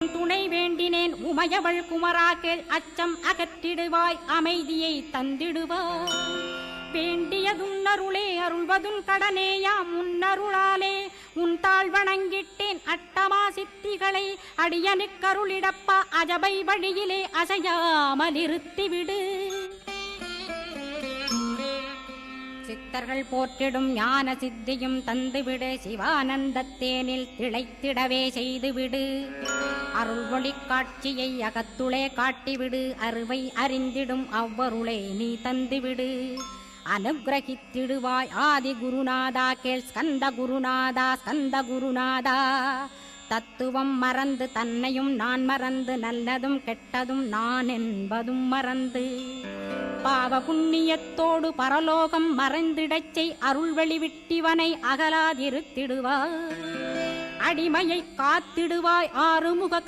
துணை வேண்டினேன் உமையவள் குமராக்கள் அச்சம் அகற்றிடுவாய் அமைதியை தந்திடுவாய். வேண்டியதுன்னருளே அருள்வதும் கடனேயாம் முன்னருளாலே. உன் தாழ் வணங்கிட்டேன் அட்டமா சித்திகளை அடியனுக்கருளிடப்பா அஜபை வழியிலே அசையாமல் இருத்திவிடு சித்தர்கள் போற்றிடும் ஞான சித்தியும் தந்துவிடு சிவானந்தத்தேனில் திளைத்திடவே செய்துவிடு. அருள்மொழி காட்சியை அகத்துளே காட்டிவிடு. அருவை அறிந்திடும் அவ்வருளை நீ தந்துவிடு. அனுகிரகித்திடுவாய் ஆதி குருநாதா கேள். ஸ்கந்த குருநாதா ஸ்கந்த குருநாதா தத்துவம் மறந்து தன்னையும் நான் மறந்து நல்லதும் கெட்டதும் நான் என்பதும் மறந்து. பாவ புண்ணியத்தோடு பரலோகம் மறைந்திடச்சை செய். விட்டிவனை அகலாதிருத்திடுவார் அடிமையை காத்திடுவாய் ஆறுமுக